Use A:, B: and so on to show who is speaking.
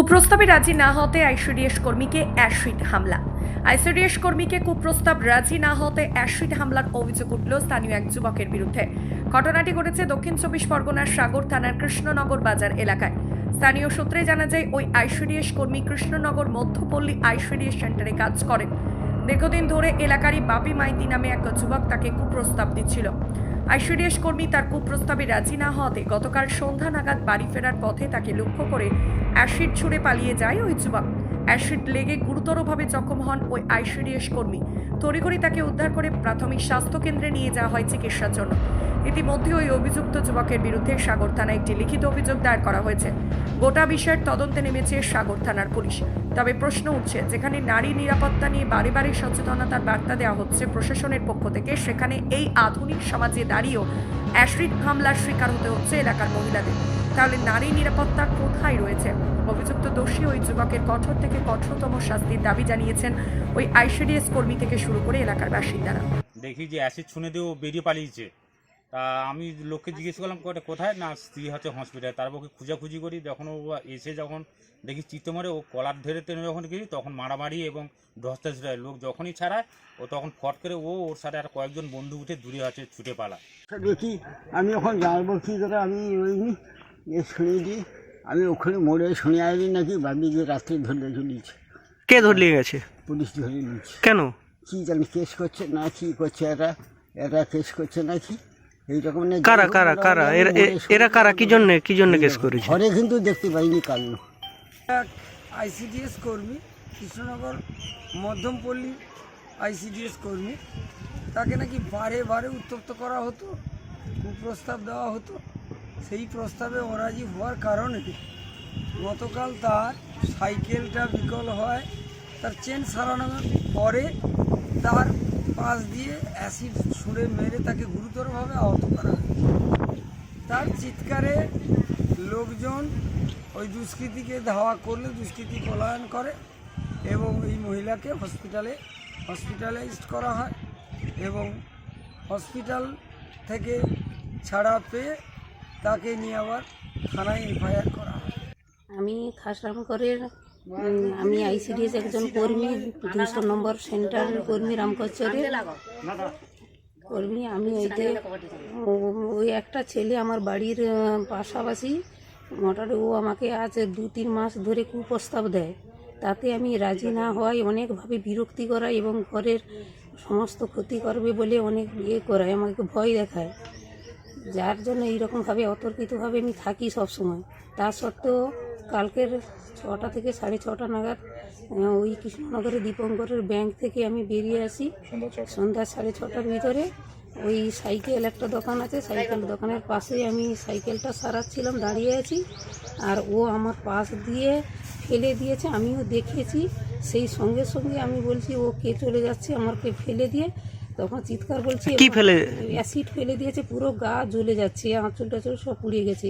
A: কুপ্রস্তাবে রাজি না হতে আইসিডিএস কর্মীকে অ্যাসিড হামলা। আইসিডিএস কর্মীকে কুপ্রস্তাব রাজি না হতে অ্যাসিড হামলার অভিযোগ উঠল স্থানীয় এক যুবকের বিরুদ্ধে। ঘটনাটি ঘটেছে দক্ষিণ চব্বিশ পরগনার সাগর থানার কৃষ্ণনগর বাজার এলাকায়। স্থানীয় সূত্রে জানা যায়, ওই আইসিডিএস কর্মী কৃষ্ণনগর মধ্যপল্লী আইসিডিএস সেন্টারে কাজ করেন। দীর্ঘদিন ধরে এলাকারই বাপি মাইতি নামে এক যুবক তাকে কুপ্রস্তাব দিচ্ছিল। আইসিডিএস কর্মী তার কুপ্রস্তাবে রাজি না হওয়াতে গতকাল সন্ধ্যা নাগাদ বাড়ি ফেরার পথে তাকে লক্ষ্য করে অ্যাসিড ছুঁড়ে পালিয়ে যায় ওই যুবক। অ্যাসিড লেগে গুরুতরভাবে জখম হন ওই আইসিডিএস কর্মী। তড়িঘড়ি তাকে উদ্ধার করে প্রাথমিক স্বাস্থ্যকেন্দ্রে নিয়ে যাওয়া হয় চিকিৎসার জন্য। ইতিমধ্যে ওই অভিযুক্ত যুবকের বিরুদ্ধে সাগর থানায় একটি লিখিত অভিযোগ দায়ের করা হয়েছে। গোটা বিষয়ের তদন্তে নেমেছে সাগর থানার পুলিশ। তবে প্রশ্ন উঠছে, যেখানে নারী নিরাপত্তা নিয়ে বারে বারে সচেতনতার বার্তা দেওয়া হচ্ছে প্রশাসনের পক্ষ থেকে, সেখানে এই আধুনিক সমাজে দাঁড়িয়েও অ্যাসিড হামলার শিকার হতে হচ্ছে এলাকার মহিলাদের। তাহলে নারী নিরাপত্তা কোথায় রয়েছে? অভিযুক্ত দোষী ওই যুবকের কঠোর থেকে কঠোরতম শাস্তির দাবি জানিয়েছেন ওই আইসিডিএস কর্মী থেকে শুরু করে এলাকার বাসিন্দারা।
B: দেখি যে অ্যাসিড ছুঁড়ে দিয়ে বেরিয়ে পালিয়েছে। তা আমি লোককে জিজ্ঞেস করলাম কোটা কোথায়? না স্ত্রী হচ্ছে হসপিটালে তারপর ওকে খুঁজাখুঁজি করি। যখন ও এসে যখন দেখি চিত্ত মারে ও কলার ধরে টেনে যখন গেছি তখন মারামারি এবং ধস্তা ছুটায় লোক যখনই ছাড়ায় ও তখন ফট করে ও ওর সাথে আর কয়েকজন বন্ধু উঠে দূরে আছে ছুটে পালা।
C: দেখি আমি যখন জানব কী করে আমি ওই শুনে দিই আমি ওখানে মোড়ে শুনে আসি নাকি ভাবি যে রাস্তায় ধরে নিয়েছে
D: কে ধরলিয়ে গেছে?
C: পুলিশ ধরে নিয়েছে
D: কেন?
C: কী জানি কেস করছে না কী করছে এরা এরা কেস করছে নাকি?
D: কারা কারা কারা? এরা এ- এরা কারা? কি জন্য কি জন্য কেস করেছে?
C: ঘরে কিন্তু দেখতে পাইনি
E: আইসিডিএস কর্মী কৃষ্ণনগর মধ্যমপল্লী আইসিডিএস কর্মী তাকে নাকি বারে বারে উত্তপ্ত করা হতো কুপ্রস্তাব দেওয়া হতো। সেই প্রস্তাবে অরাজি হওয়ার কারণে গতকাল তার সাইকেলটা বিকল হয় তার চেন সারানোর পরে তার পাশ দিয়ে অ্যাসিড ছুঁড়ে মেরে তাকে গুরুতরভাবে আহত করা তার চিৎকারে লোকজন ওই দুষ্কৃতীকে ধাওয়া করলে দুষ্কৃতি পলায়ন করে এবং এই মহিলাকে হসপিটালে হসপিটালাইজড করা হয় এবং হসপিটাল থেকে ছাড়া পেয়ে তাকে নিয়ে আবার থানায় এফআইআর করা হয়।
F: আমি খাসরামকরের উম, আমি আইসিডিএস একজন কর্মী দুশো নম্বর সেন্টারের কর্মী রামকচরের কর্মী, আমি ওইতে ওই একটা ছেলে আমার বাড়ির পাশাপাশি, মোটামুটি ও আমাকে আজ দু তিন মাস ধরে কুপ্রস্তাব দেয়। তাতে আমি রাজি না হওয়ায় অনেকভাবে বিরক্তি করাই এবং ঘরের সমস্ত ক্ষতি করবে বলে অনেক ইয়ে করায়, আমাকে ভয় দেখায়। যার জন্য এইরকমভাবে অতর্কিতভাবে আমি থাকি সব সময় তা সত্ত্বেও কালকের ছটা থেকে সাড়ে ছটা নাগাদ ওই কৃষ্ণনগরের দীপঙ্করের ব্যাংক থেকে আমি বেরিয়ে আসি। সন্ধ্যা সাড়ে ছটার ভিতরে ওই সাইকেল একটা দোকান আছে সাইকেল দোকানের পাশেই আমি সাইকেলটা সারাচ্ছিলাম দাঁড়িয়ে আছি। আর ও আমার পাশ দিয়ে ফেলে দিয়েছে আমিও দেখেছি সেই সঙ্গে সঙ্গে আমি বলছি ও কে চলে যাচ্ছে? আমাকে ফেলে দিয়ে। তখন চিৎকার বলছি
D: কি ফেলে
F: অ্যাসিড ফেলে দিয়েছে পুরো গা জ্বলে যাচ্ছে আঁচল টাচল সব পুড়িয়ে গেছে।